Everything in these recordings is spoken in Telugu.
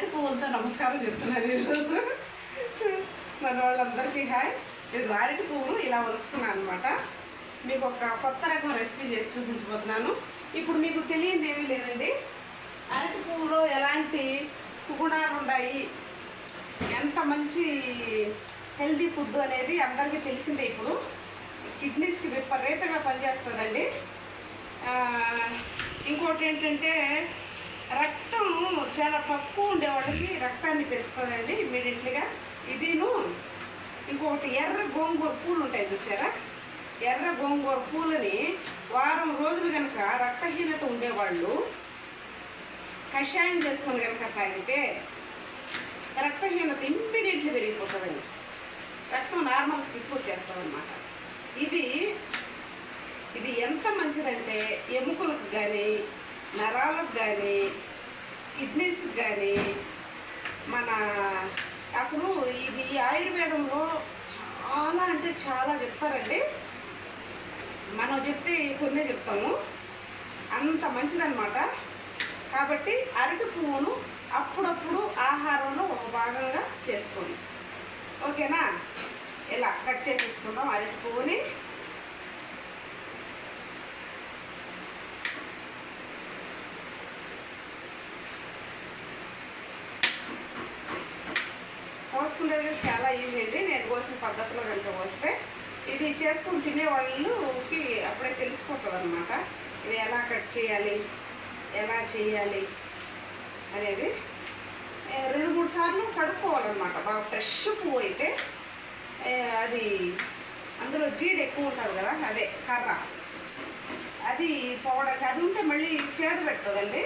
అరటి పువ్వులతో నమస్కారం చెప్తున్నాను ఈరోజు. మన వాళ్ళందరికీ హాయ్. ఇది అరటి పువ్వులు ఇలా వలుసుకున్నాను అనమాట మీకు ఒక కొత్త రకం రెసిపీ చేసి చూపించబోతున్నాను. ఇప్పుడు మీకు తెలియదు ఏమీ లేదండి. అరటి పువ్వులో ఎలాంటి సుగుణాలు ఉన్నాయి ఎంత మంచి హెల్దీ ఫుడ్ అనేది అందరికీ తెలిసిందే ఇప్పుడు. కిడ్నీస్కి విపరీతంగా పనిచేస్తుందండి. ఇంకోటి ఏంటంటే రక్తం చాలా తక్కువ ఉండే వాళ్ళకి రక్తాన్ని పెంచుతుందండి ఇమ్మీడియట్లీగా ఇదిను ఇంకొకటి ఎర్ర గోంగూర పూలు ఉంటాయి చూసారా? ఎర్ర గోంగూర పూలని వారం రోజులు కనుక రక్తహీనత ఉండేవాళ్ళు కషాయం చేసుకొని కనుక తాగితే రక్తహీనత ఇమ్మీడియట్లీ పెరిగిపోతుందండి. రక్తం నార్మల్ స్థితికి వచ్చేస్తామన్నమాట ఇది ఇది ఎంత మంచిదంటే ఎముకలకు కానీ నరాలకు కానీ కిడ్నీస్కి కానీ మన అసలు ఇది ఆయుర్వేదంలో చాలా అంటే చాలా చెప్తారండి. మనం చెప్తే కొన్నే చెప్తాము. అంత మంచిదన్నమాట. కాబట్టి అరటి పువ్వును అప్పుడప్పుడు ఆహారంలో ఒక భాగంగా చేసుకోండి. ఓకేనా? ఇలా కట్ చేసేసుకుందాం అరటి పువ్వుని. అనేది చాలా ఈజీ అండి. నేను కోసిన పద్ధతిలో కనుక వస్తే ఇది చేసుకుని తినే వాళ్ళకి అప్పుడే తెలిసిపోతుంది అనమాట ఇది ఎలా కట్ చేయాలి? ఎలా చేయాలి? అనేది రెండు మూడు సార్లు కడుక్కోవాలన్నమాట. బాగా ఫ్రెష్ పువ్వు అయితే అది అందులో జీడి ఎక్కువ ఉంటుంది కదా అదే కర్ర. అది పోవడానికి అది ఉంటే మళ్ళీ చేదు పెడుతుందండి.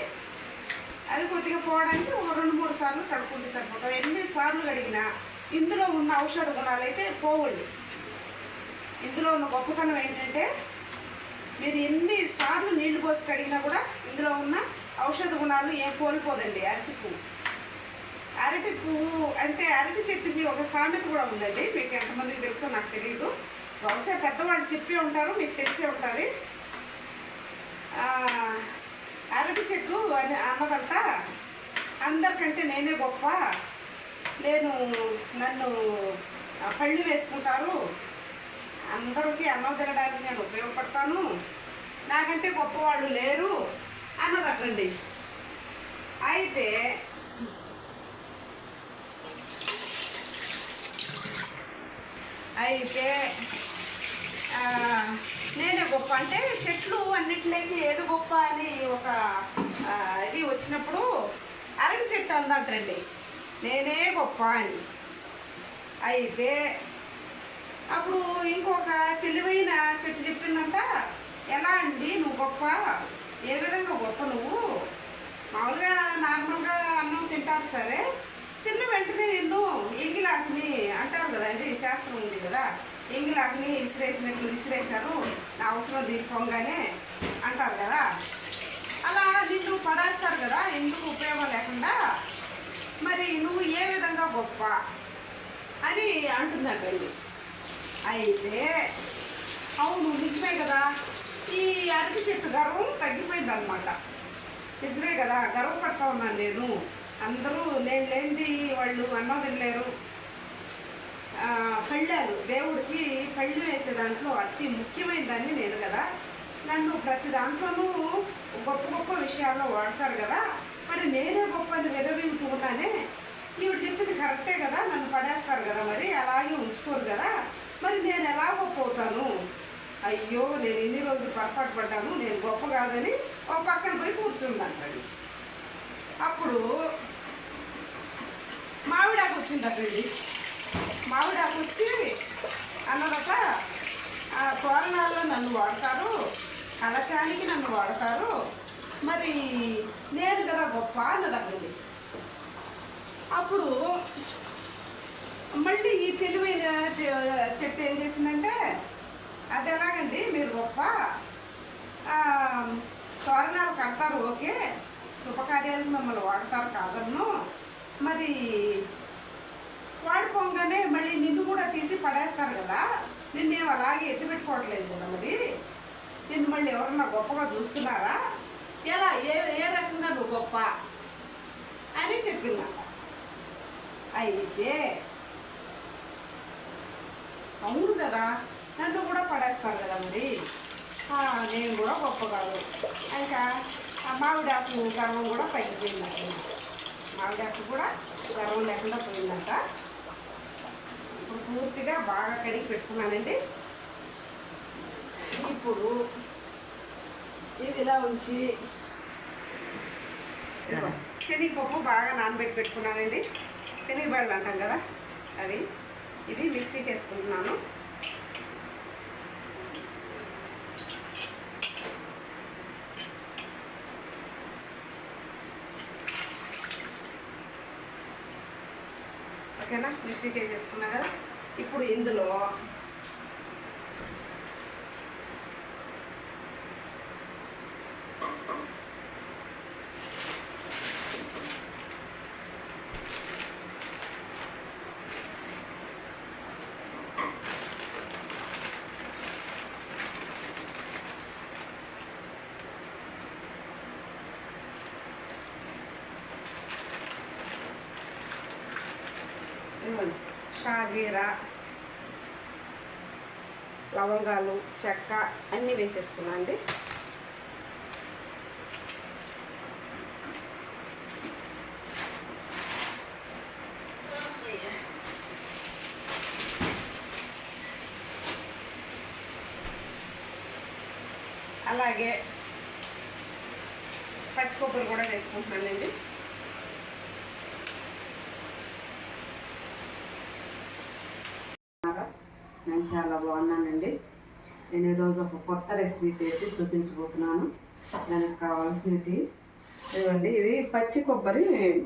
అది కొద్దిగా పోవడానికి ఒక రెండు మూడు సార్లు కడుక్కుంటే సరిపోతుంది. ఎన్ని సార్లు కడిగినా ఇందులో ఉన్న ఔషధ గుణాలు అయితే పోవండి. ఇందులో ఉన్న గొప్పతనం ఏంటంటే మీరు ఎన్నిసార్లు నీళ్ళు పోసి కడిగినా కూడా ఇందులో ఉన్న ఔషధ గుణాలు ఏం కోల్పోదండి అరటి పువ్వు. అరటి పువ్వు అంటే అరటి చెట్టుకి ఒక సామెత కూడా ఉందండి మీకు ఎంతమందికి తెలుసో నాకు తెలియదు బహుశా పెద్దవాళ్ళు చెప్పి ఉంటారు మీకు తెలిసే ఉంటుంది. అరటి చెట్టు అన్నదంట అందరికంటే నేనే గొప్ప. నేను నన్ను పళ్ళు వేసుకుంటారు. అందరికీ అన్నం తినడానికి నేను ఉపయోగపడతాను. నాకంటే గొప్పవాళ్ళు లేరు అన్నదటండి. అయితే అయితే నేనే గొప్ప అంటే చెట్లు అన్నిటిలోకి ఏది గొప్ప అని ఒక ఇది వచ్చినప్పుడు అరటి చెట్టు అందంటండి నేనే గొప్ప అని అయితే అప్పుడు ఇంకొక తెలివైన చెట్టు చెప్పిందంట ఎలా అండి నువ్వు గొప్ప? ఏ విధంగా గొప్ప నువ్వు? మామూలుగా నార్మల్గా అన్నం తింటారు సరే తిన్న వెంటనే నిన్ను ఎంగిలాకుని అంటారు కదండి శాస్త్రం ఉంది కదా ఎంగిలాకుని ఇసిరేసినట్లు ఇసిరేశారు నా అవసరం దీపంగానే అంటారు కదా. అలా నిన్ను పడేస్తారు కదా ఎందుకు ఉపయోగం లేకుండా మరి నువ్వు ఏ విధంగా గొప్ప అని అంటుందంటండి అయితే అవును నిజమే కదా. ఈ అరటి చెట్టు గర్వం తగ్గిపోయిందనమాట నిజమే కదా గర్వపడతా ఉన్నాను నేను. అందరూ నేను లేనిది వాళ్ళు అన్నం తినలేరు. పళ్ళాలు దేవుడికి పళ్ళు వేసే దాంట్లో అతి ముఖ్యమైన దాన్ని నేను కదా. నన్ను ప్రతి దాంట్లోనూ గొప్ప గొప్ప విషయాల్లో వాడతారు కదా. మరి నేనే గొప్ప అని విరవీగుతూ ఉన్నానే ఈవిడ చెప్పింది కరెక్టే కదా నన్ను పడేస్తారు కదా మరి అలాగే ఉంచుకోరు కదా మరి నేను ఎలా గొప్ప అవుతాను అయ్యో నేను ఎన్ని రోజులు పొరపాటు పడ్డాను నేను గొప్ప కాదని ఒక పక్కన పోయి కూర్చుందంటాడు అప్పుడు మామిడాకు వచ్చిందటండి మామిడాకు వచ్చి అన్నదట ఆ తోరణాల్లో నన్ను వాడతారు కలచానికి నన్ను వాడతారు మరి నేను కదా గొప్ప అన్నదటండి అప్పుడు మళ్ళీ ఈ తెలివైన చెట్టు ఏం చేసిందంటే అది ఎలాగండి మీరు గొప్ప తోరణాలు కడతారు ఓకే శుభకార్యాలకు మిమ్మల్ని వాడతారు కాదన్ను మరి వాడిపోగానే మళ్ళీ నిన్ను కూడా తీసి పడేస్తారు కదా నిన్నేం అలాగే ఎత్తిపెట్టుకోవట్లేదు కదా మరి నిన్ను మళ్ళీ ఎవరన్నా గొప్పగా చూస్తున్నారా? ఎలా? ఏ ఏ రకంగా నువ్వు గొప్ప? అని చెప్పిందట అయితే అవును కదా నన్ను కూడా పడేస్తాను కదా మరి నేను కూడా గొప్ప కాదు. ఇంకా మామిడాకు గర్వం కూడా తగ్గిపోయిందంట. మామిడాకు కూడా గర్వం లేకుండా పోయిందంట. ఇప్పుడు పూర్తిగా బాగా కడిగి పెట్టుకున్నానండి. ఇప్పుడు ఇది ఇలా ఉంచి. శనగపప్పు బాగా నానబెట్టి పెట్టుకున్నానండి. శనగబళ్ళు అంటాం కదా అది. ఇది మిక్సీకి వేసుకుంటున్నాను ఓకేనా? మిక్సీకి వేసేసుకున్నా కదా. ఇప్పుడు ఇందులో ఇదిగోండి, జీరా లవంగాలు చెక్క అన్నీ వేసేసుకున్నా అండి. అలాగే పచ్చి కొబ్బరి కూడా వేసుకుంటున్నానండి. నేను చాలా బాగున్నానండి. నేను ఈరోజు ఒక కొత్త రెసిపీ చేసి చూపించబోతున్నాను. దానికి కావాల్సినవి ఇవ్వండి ఇది పచ్చి కొబ్బరి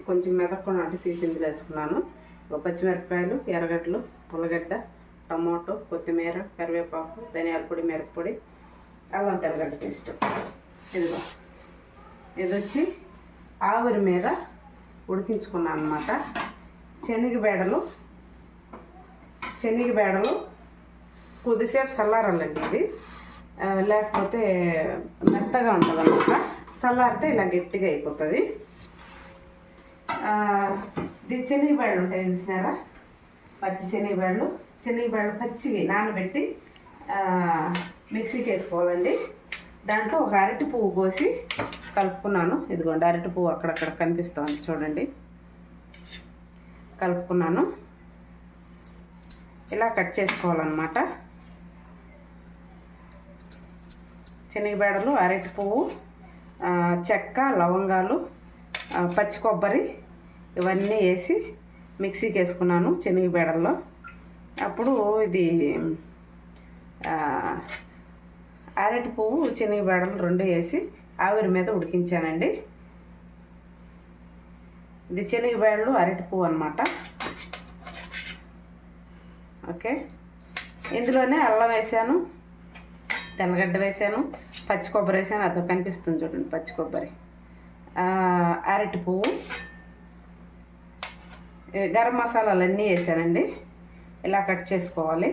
కొంచెం మెదక్కున్నట్టు అంటే తీసింది వేసుకున్నాను. ఒక పచ్చిమిరపకాయలు ఎర్రగడ్డలు పుల్లగడ్డ టమాటో కొత్తిమీర కరివేపాకు ధనియాల పొడి మిరప్పొడి అల్లం తెల్లగడ్డ పేస్ట్. ఇదిగో ఇది వచ్చి ఆవిరి మీద ఉడికించుకున్నాను అనమాట శనగబేడలు శనగబేడలు కొద్దిసేపు చల్లారాలండి ఇది. లేకపోతే మెత్తగా ఉంటుంది అనమాట చల్లారితే ఇలా గట్టిగా అయిపోతుంది. ఆ, ఇది ఉంటాయి చూసినారా? పచ్చి శనగబేడలు శనగబేడలు పచ్చివి నానబెట్టి మిక్సీకి వేసుకోవాలండి. దాంట్లో ఒక అరటి పువ్వు కోసి కలుపుకున్నాను. ఇదిగోండి అరటి పువ్వు అక్కడక్కడ కనిపిస్తుంది చూడండి. కలుపుకున్నాను. ఇలా కట్ చేసుకోవాలన్నమాట. శనగబేడలు అరటి పువ్వు చెక్క లవంగాలు పచ్చి కొబ్బరి ఇవన్నీ వేసి మిక్సీకి వేసుకున్నాను శనగబేడల్లో అప్పుడు ఇది అరటి పువ్వు శనగబేడలు రెండు వేసి ఆవిరి మీద ఉడికించానండి. ఇది శనగబేడలు అరటి పువ్వు అనమాట ఓకే? ఇందులోనే అల్లం వేసాను. తెల్లగడ్డ వేసాను పచ్చి కొబ్బరి వేసాను అదో కనిపిస్తుంది చూడండి పచ్చి కొబ్బరి. అరటి పువ్వు గరం మసాలాలు అన్నీ వేసానండి. ఇలా కట్ చేసుకోవాలి.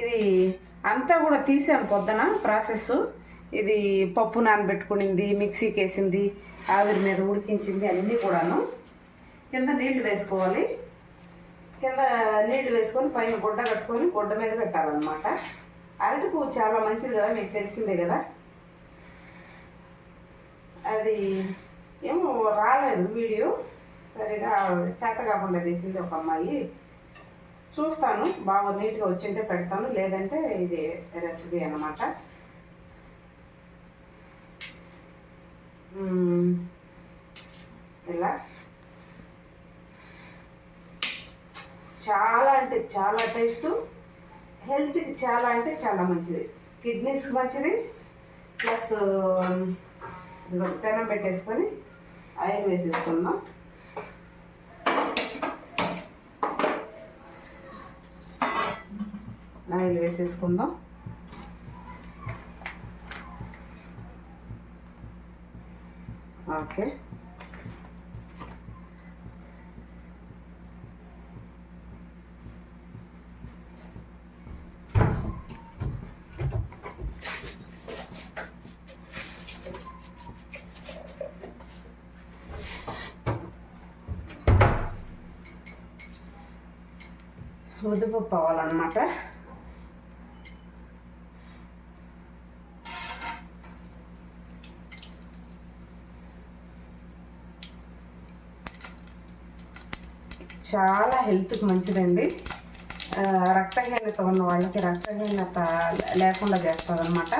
ఇది అంతా కూడా తీసాను పొద్దున ప్రాసెస్. ఇది పప్పు నానబెట్టుకునింది మిక్సీకి వేసింది ఆవిరి మీద ఉడికించింది అన్నీ కూడాను. కింద నీళ్ళు వేసుకోవాలి. కింద నీళ్ళు వేసుకొని పైన గుడ్డ కట్టుకొని గుడ్డ మీద పెట్టాలన్నమాట. అరటి పువ్వు చాలా మంచిది కదా మీకు తెలిసిందే కదా. అది ఏమో రాలేదు వీడియో. సరిగా చేత కాకుండా తీసింది ఒక అమ్మాయి. చూస్తాను బాగా నీట్గా వచ్చింటే పెడతాను లేదంటే ఇది రెసిపీ అన్నమాట. ఇలా. చాలా అంటే చాలా టేస్ట్ హెల్త్కి చాలా అంటే చాలా మంచిది. కిడ్నీస్కి మంచిది. ప్లస్ um, పెనం పెట్టేసుకొని ఆయిల్ వేసేసుకుందాం. ఆయిల్ వేసేసుకుందాం. ఓకే ఉద్దిపప్పు అవ్వాలన్నమాట చాలా హెల్త్కి మంచిదండి. రక్తహీనత ఉన్న వాళ్ళకి రక్తహీనత లేకుండా చేస్తుంది అనమాట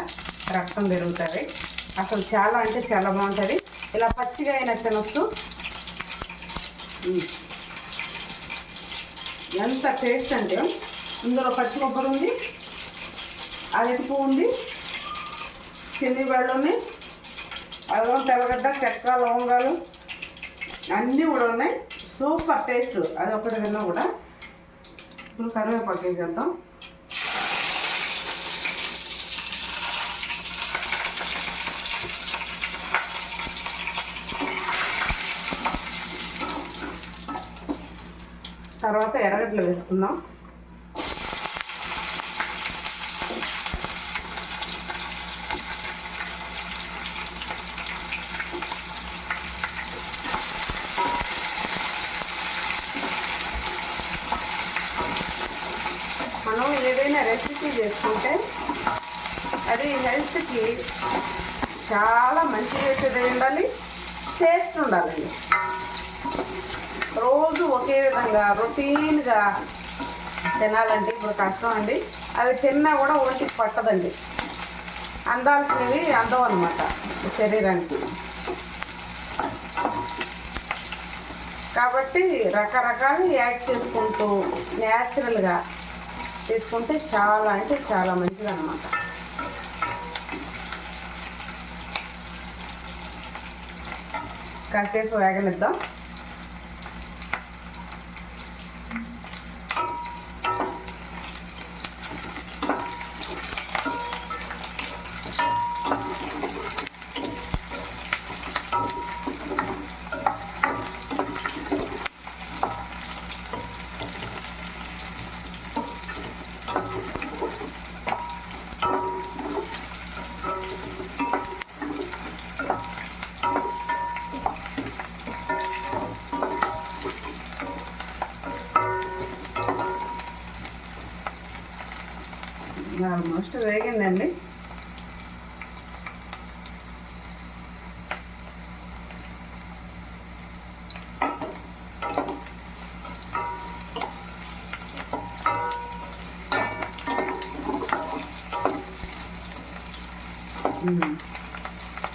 రక్తం పెరుగుతుంది. అసలు చాలా అంటే చాలా బాగుంటుంది. ఇలా పచ్చిగా అయినా తినొచ్చు. ఎంత టేస్ట్ అంటే ఇందులో పచ్చి కొబ్బరి ఉంది అరటి పువ్వు ఉంది చిన్ని బెళ్ళు ఉన్నాయి అల్లం తెల్లగడ్డ చెక్క లవంగాలు అన్నీ కూడా ఉన్నాయి. Super taste. అది ఒకటి విన్నా కూడా. ఇప్పుడు కరివేపాకు వేసేద్దాం. తర్వాత ఎర్రగడ్డలు వేసుకుందాం మనం ఏదైనా రెసిపీ చేసుకుంటే అది హెల్త్కి చాలా మంచి చేసేది ఉండాలి టేస్ట్ ఉండాలండి రోజు ఒకే విధంగా రొటీన్గా తినాలంటే ఇప్పుడు కష్టం అండి. అవి తిన్నా కూడా ఒంటికి పట్టదండి. అందాల్సినవి అందం అనమాట శరీరానికి. కాబట్టి రకరకాలు యాడ్ చేసుకుంటూ న్యాచురల్గా తీసుకుంటే చాలా అంటే చాలా మంచిది అనమాట కాసేపు వేగనిద్దాం. ఆల్మోస్ట్ వేగిందండి.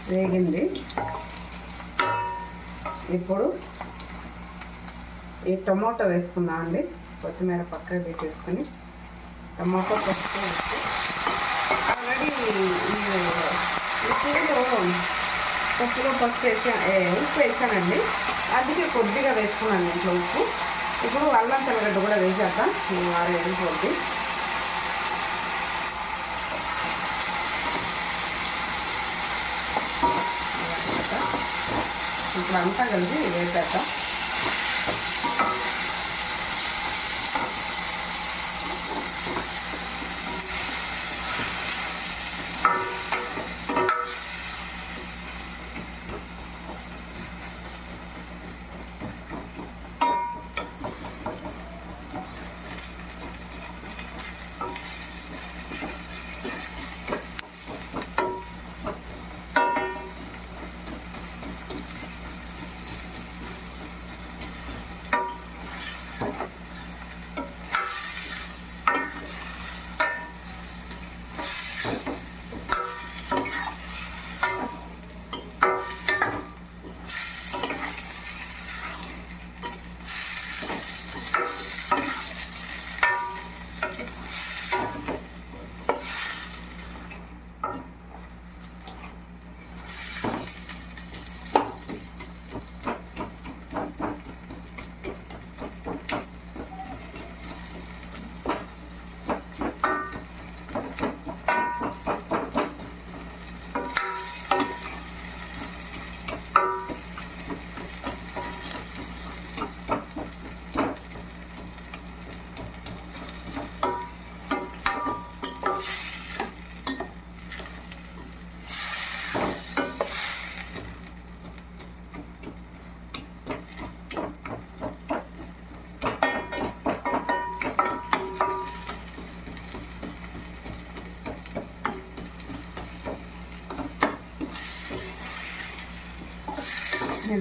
వేగింది. ఇప్పుడు ఈ టొమాటో వేసుకుందామండి. అండి కొత్తిమీర పక్కన తీసేసుకుని టమాటో పసుపు వేసి ఆల్రెడీ ఫస్ట్ పప్పులో పసుపు వేసా ఉప్పు వేసానండి. అందుకే కొద్దిగా వేసుకున్నాను ఇంట్లో ఉప్పు. ఇప్పుడు అల్లం తెల్లగడ్డ కూడా వేసాక ఆరు వేసుకోండి ఇప్పుడు అంతా కలిసి వేసాక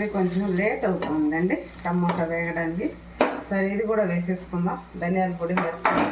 ఇది కొంచెం లేట్ అవుతుందండి టమాటా వేగడానికి. సరే ఇది కూడా వేసేసుకుందాం. ధనియాల పొడి మిరపకాయ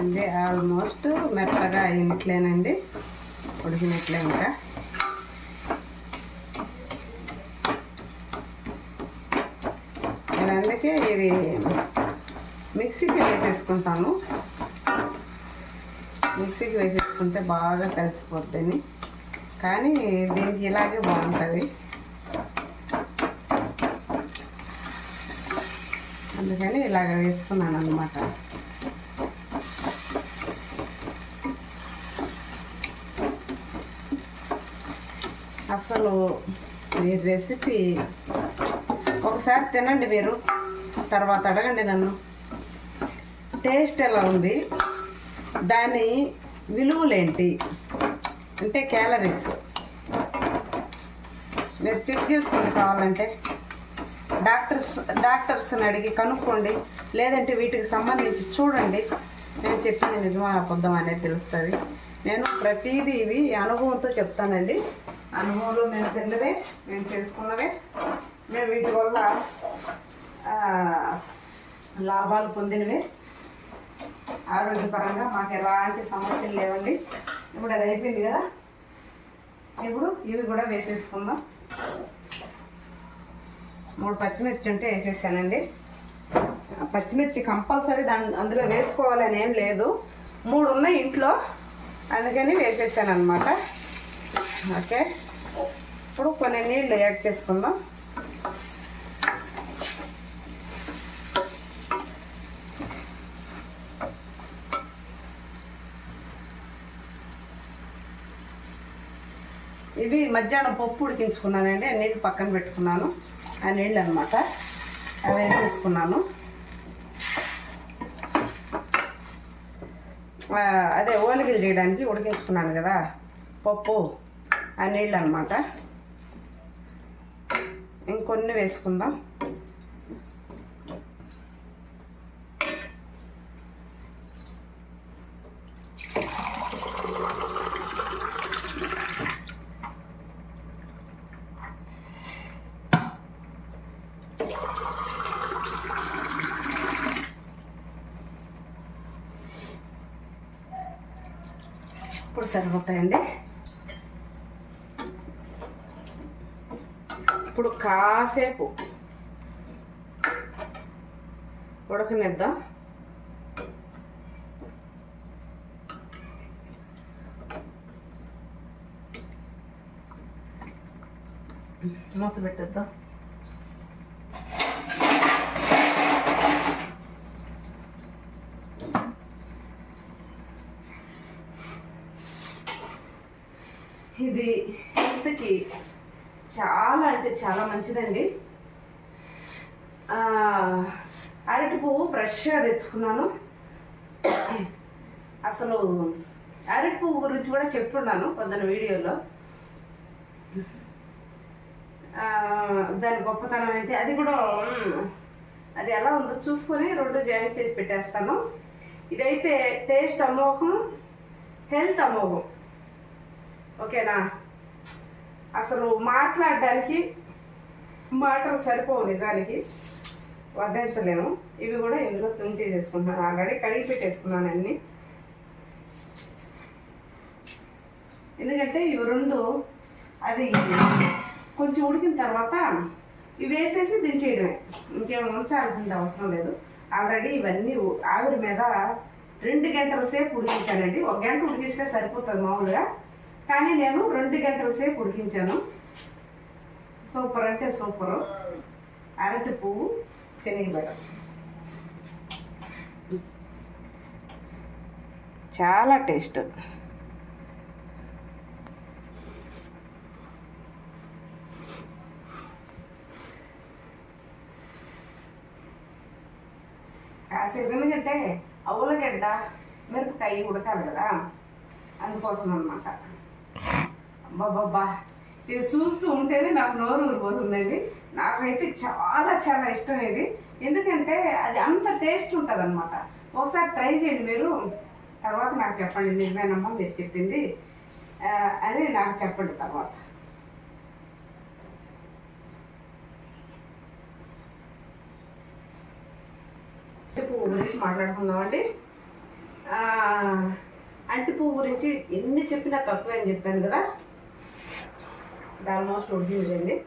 అంటే ఆల్మోస్ట్ మెత్తగా ఉడికినట్లే ఇంకా నేను అందుకే ఇది మిక్సీకి వేసేసుకుంటాను. మిక్సీకి వేసేసుకుంటే బాగా కలిసిపోద్దని. కానీ దీనికి ఇలాగే బాగుంటుంది. అందుకని ఇలాగ వేసుకున్నాను అనమాట అసలు ఈ రెసిపీ ఒకసారి తినండి మీరు తర్వాత అడగండి నన్ను. టేస్ట్ ఎలా ఉంది? దాని విలువలేంటి? అంటే క్యాలరీస్ మీరు చెక్ చేసుకోండి కావాలంటే డాక్టర్స్ డాక్టర్స్ని అడిగి కనుక్కోండి లేదంటే వీటికి సంబంధించి చూడండి. నేను చెప్పింది నిజమా అబద్ధం అనేది తెలుస్తుంది. నేను ప్రతిదీ ఇవి అనుభవంతో చెప్తానండి. అనుభవంలో మేము తిన్నదే మేము చేసుకున్నవే మేము వీటి వల్ల లాభాలు పొందినవే. ఆరోగ్యపరంగా మాకు ఎలాంటి సమస్యలు లేవండి. ఇప్పుడు అది అయిపోయింది కదా. ఇప్పుడు ఇవి కూడా వేసేసుకుందాం. మూడు పచ్చిమిర్చి ఉంటే వేసేసానండి. పచ్చిమిర్చి కంపల్సరీ దాని అందులో వేసుకోవాలని ఏం లేదు. మూడు ఉన్నాయి ఇంట్లో. అందుకని వేసేసాను అనమాట ఓకే. ఇప్పుడు కొన్ని నీళ్ళు యాడ్ చేసుకుందాం. ఇవి మధ్యాహ్నం పప్పు ఉడికించుకున్నానండి ఆ నీళ్ళు పక్కన పెట్టుకున్నాను. ఆ నీళ్ళు అనమాట అవి వేసేసుకున్నాను అదే ఓలిగిలు చేయడానికి ఉడికించుకున్నాను కదా పప్పు ఆ నీళ్ళు అనమాట ఇంకొన్ని వేసుకుందాం. ఇప్పుడు సరిపోతాయండి ఇప్పుడు కాసేపు ఉడకనిద్దాం మూత పెట్టేద్దాం? ఇది హెల్త్కి చాలా అంటే చాలా మంచిదండి. అరటి పువ్వు ఫ్రెష్గా తెచ్చుకున్నాను. అసలు అరటి పువ్వు గురించి కూడా చెప్పున్నాను పొద్దున వీడియోలో. దాని గొప్పతనం ఏంటి? అది కూడా అది ఎలా ఉందో చూసుకొని రెండు జాయిన్ చేసి పెట్టేస్తాను. ఇదైతే టేస్ట్ అమోఘం హెల్త్ అమోఘం. ఓకేనా? అసలు మాట్లాడడానికి మాటలు సరిపోవు నిజానికి. వర్ణించలేము ఇవి కూడా ఇందులో తుంచి చేసుకుంటున్నాను ఆల్రెడీ కడిగి పెట్టేసుకున్నాను అన్ని. ఎందుకంటే ఇవి రెండు అది కొంచెం ఉడికిన తర్వాత ఇవి వేసేసి దించేయడమే. ఇంకేం ఉంచాల్సిన అవసరం లేదు. ఆల్రెడీ ఇవన్నీ ఆవిరి మీద రెండు గంటల సేపు ఉడికించానండి. ఒక గంట ఉడికిస్తే సరిపోతుంది మామూలుగా. కానీ నేను రెండు గంటల సేపు ఉడికించాను. సూపర్ అంటే సూపరు. అరటి పువ్వు శనగబెడ చాలా టేస్ట్. కాసేపు ఎందుకంటే అవులగడ్డ మిరపకాయ ఉడకాలి కదా. అందుకోసం అనమాట అబ్బాబ్బా ఇది చూస్తూ ఉంటేనే నాకు నోరు ఊరిపోతుందండి. నాకైతే చాలా చాలా ఇష్టం ఇది. ఎందుకంటే అది అంత టేస్ట్ ఉంటుంది అనమాట ఒకసారి ట్రై చేయండి మీరు. తర్వాత నాకు చెప్పండి. నిజమేనమ్మా మీరు చెప్పింది. అని నాకు చెప్పండి తర్వాత. పువ్వు గురించి మాట్లాడుకుందామండి. అంటి పువ్వు గురించి ఎన్ని చెప్పినా తక్కువ అని చెప్పాను కదా? ఇది ఆల్మోస్ట్ అండి.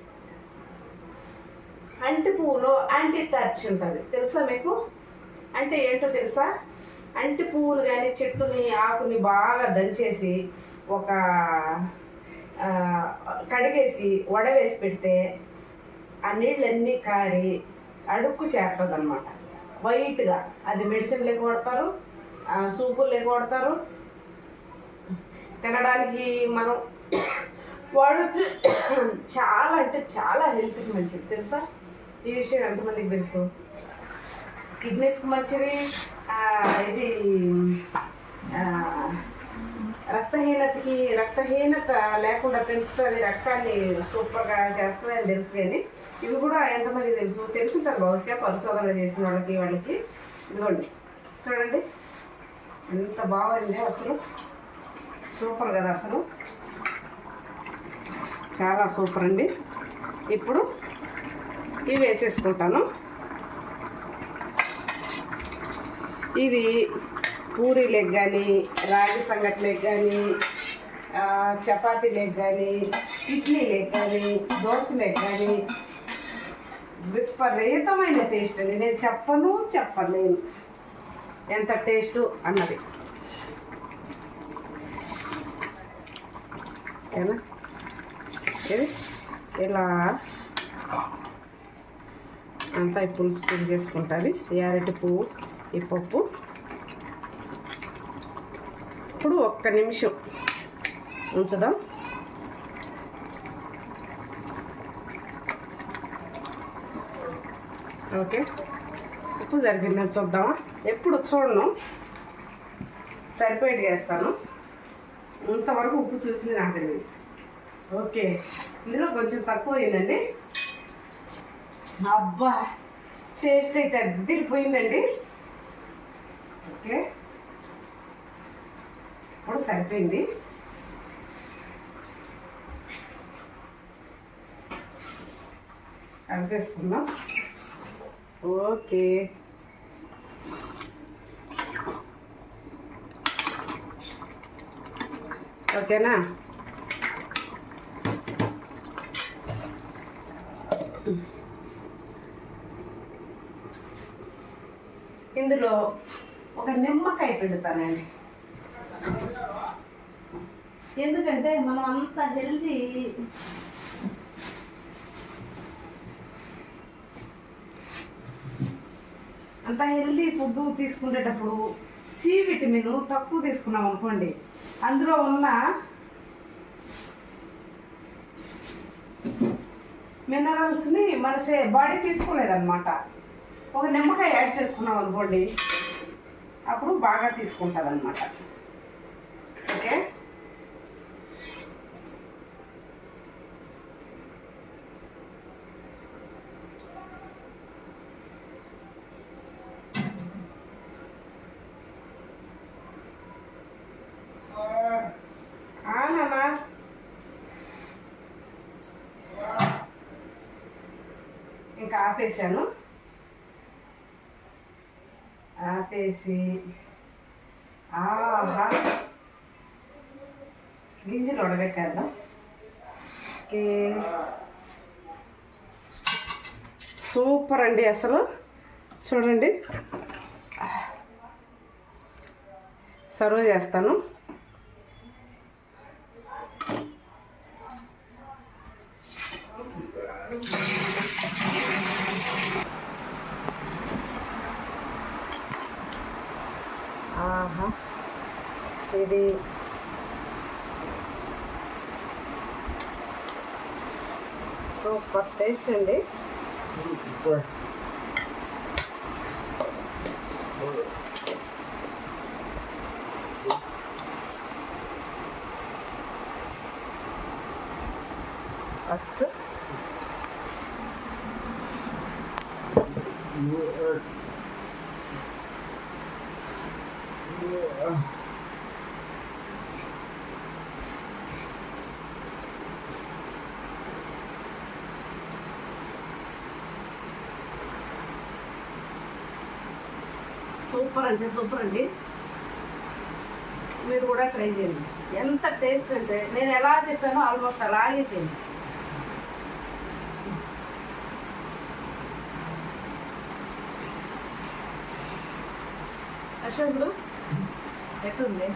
అంటి పువ్వులో యాంటీ టచ్ ఉంటుంది. తెలుసా మీకు? అంటే ఏంటో తెలుసా? అంటి పువ్వులు కానీ చెట్టుని ఆకుని బాగా దంచేసి ఒక కడిగేసి వడవేసి పెడితే ఆ నీళ్ళన్నీ కారి అడుక్కు చేస్తుంది అనమాట వైట్గా అది మెడిసిన్ లేక కొడతారు సూపులు లేక కొడతారు తినడానికి మనం వాడచ్చు. చాలా అంటే చాలా హెల్త్కి మంచిది. తెలుసా? ఈ విషయం ఎంతమందికి తెలుసు? కిడ్నీస్కి మంచిది ఇది రక్తహీనతకి రక్తహీనత లేకుండా పెంచుతుంది రక్తాన్ని సూపర్గా చేస్తుందని తెలుసు కానీ ఇవి కూడా ఎంతమంది తెలుసు? తెలుసుంటారు బహుశా పరిశోధన చేసిన వాళ్ళకి వాళ్ళకి. ఇదిగోండి. చూడండి. ఎంత బాగుంది అసలు. సూపర్ కదా అసలు? చాలా సూపర్ అండి. ఇప్పుడు ఇవి వేసేసుకుంటాను. ఇది పూరీలకు కానీ రాగి సంగట్లకు కానీ చపాతీలకు కానీ ఇడ్లీలకు కానీ దోశలకు కానీ విపరీతమైన టేస్ట్ అండి. నేను చెప్పను చెప్పలేను. ఎంత టేస్ట్ అన్నది. ఓకేనా? ఇది ఇలా అంతా ఈ పులుసు పులుసు చేసుకుంటుంది. ఈ అరటి పువ్వు ఈ పప్పు. ఇప్పుడు ఒక్క నిమిషం ఉంచుదాం. ఓకే. ఉప్పు సరిపోయిందని చూద్దామా? ఎప్పుడు చూడను. సరిపోయేది వేస్తాను. ఇంతవరకు ఉప్పు చూసింది నాకు తెలియదు ఓకే. ఇందులో కొంచెం తక్కువ అయిందండి. అబ్బా టేస్ట్ అయితే అద్దరిపోయిందండి. ఓకే. ఇప్పుడు సరిపోయింది. కలిపేసుకుందాం. ఓకే. ఓకేనా? ఇందులో ఒక నిమ్మకాయ పెడతానండి. ఎందుకంటే మనం అంత హెల్దీ అంత హెల్దీ ఫుడ్ తీసుకునేటప్పుడు సి విటమిన్ తక్కువ తీసుకున్నాం అనుకోండి అందులో ఉన్న మినరల్స్ని మన సే బాడీ తీసుకోలేదన్నమాట. ఒక నిమ్మకాయ యాడ్ చేసుకున్నాం అనుకోండి అప్పుడు బాగా తీసుకుంటుంది అనమాట ఓకే ఆనమ్మా ఇంకా ఆపేసాను ఆపేసి ఆహా. గింజలు ఉడబెట్టేద్దాం ఓకే. సూపర్ అండి అసలు. చూడండి. సర్వ్ చేస్తాను. ఇది. సూపర్ టేస్ట్ అండి. ఫస్ట్ సూపర్ అంటే సూపర్ అండి. మీరు కూడా ట్రై చేయండి. ఎంత టేస్ట్ అంటే నేను ఎలా చెప్పానో ఆల్మోస్ట్ అలాగే చేయండి. అశోకుడు ఎట్లుంది?